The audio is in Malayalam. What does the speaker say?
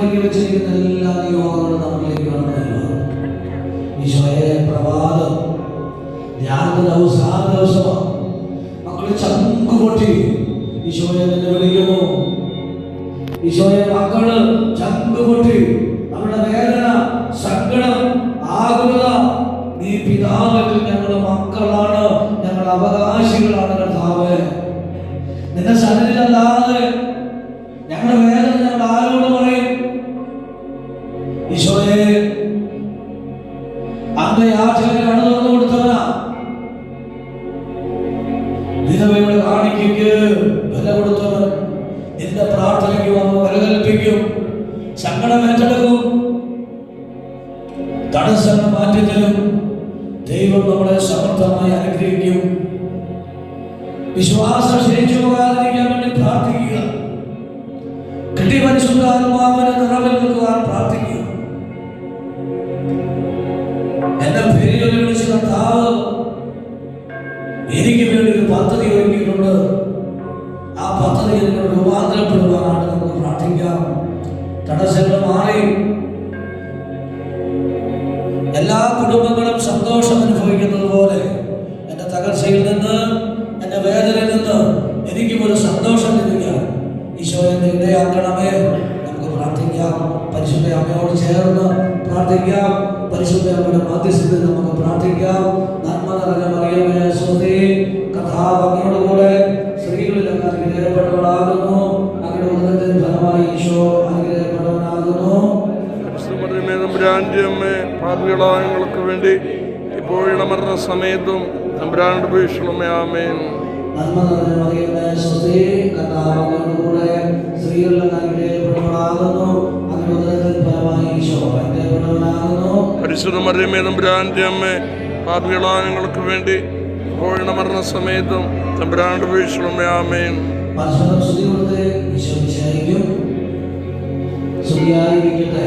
ഒരുക്കി വെച്ചിരിക്കുന്ന എല്ലാ നിയോഗങ്ങളും നമ്മളിലേക്ക് കടന്നല്ലോ ഈശോയെ പ്രഭാതം. രാത്രി ദിവസം ആ ദിവസമാണ് മക്കളെ ചങ്കു പൊട്ടി. ഈശോയെ നിന്നെ വിളിക്കുന്നു. ഈശോയെ മക്കൾ ചങ്കു പൊട്ടി. അവരുടെ വേദന സങ്കടം ആകുലത. നീ പിതാവെങ്കിൽ ഞങ്ങൾ മക്കളാണ്. ഞങ്ങൾ അവകാശികളാണ് കർത്താവ്. നിന്റെ സന്നിധി ഞങ്ങളുടെ വേദന ഞങ്ങൾ ആരോട് പറയും. വിധവയുടെ കാണിക്കയ്ക്ക് വില കൊടുത്തവർ നിന്റെ പ്രാർത്ഥനയ്ക്ക് വന്ന് വരകൽപ്പിക്കും. കൽപ്പിക്കും സങ്കടം ഏറ്റെടുക്കും. തടസ്സങ്ങൾ മാറ്റിത്തരും. ദൈവം നമ്മളെ സമർത്ഥമായി അനുഗ്രഹിക്കും. വിശ്വാസം ക്ഷയിച്ചു പോകാതിരിക്കാൻ വേണ്ടി പ്രാർത്ഥിക്കുക. കിട്ടി പരിശുദ്ധാത്മാവിനെ ആ പദ്ധതി എന്നോട് രൂപാന്തരപ്പെടുവാനാണ് നമുക്ക് പ്രാർത്ഥിക്കാം. തടസ്സങ്ങൾ മാറി. എല്ലാ കുടുംബങ്ങളും സന്തോഷം അനുഭവിക്കുന്നത് പോലെ എന്റെ തകർച്ചയിൽ നിന്ന് എന്റെ വേദനയിൽ നിന്ന് എനിക്കും ഒരു സന്തോഷം ലഭിക്കാം ഈശോ എന്നെ ഇടയാക്കണമേ. നമുക്ക് പ്രാർത്ഥിക്കാം. പരിശുദ്ധ അമ്മയോട് ചേർന്ന് പ്രാർത്ഥിക്കാം. പരിശുദ്ധ അമ്മയുടെ മാധ്യസ്ഥത്തിൽ നമുക്ക് പ്രാർത്ഥിക്കാം. നന്മ നിറഞ്ഞ മറിയമേ സ്വതി കഥാ അങ്ങയോട് കൂടെ സ്ത്രീകളിൽ അങ്ങ് അനുഗ്രഹപ്പെട്ടവളാകുന്നു അങ്ങയുടെ ഉദരത്തിൻ ഫലമായി ഈശോ അനുഗ്രഹപ്പെട്ടവനാകുന്നു പരിശുദ്ധമറിയമേ തമ്പുരാന്റെ അമ്മേ പാപികളായ ഞങ്ങൾക്ക് വേണ്ടി ഇപ്പോഴുള്ള മരണ സമയത്തും ഭീഷണമേ ആമേൻ. നന്മ നിറഞ്ഞ മറിയമേ സ്ത്രീകളിൽ ഫലമായി ഈശോ തമ്പുരാന്റെ അമ്മേ പാപികളായ ഞങ്ങൾക്ക് വേണ്ടി ഇപ്പോഴുള്ള മരണ സമയത്തും തമ്പുരാനുടെ ഭീഷണമേ ആമേൻ പരസ്പരം സ്തുതി കൊടുത്ത് ഈശോ വിശേഷിക്കും സ്തുതിയായിരിക്കട്ടെ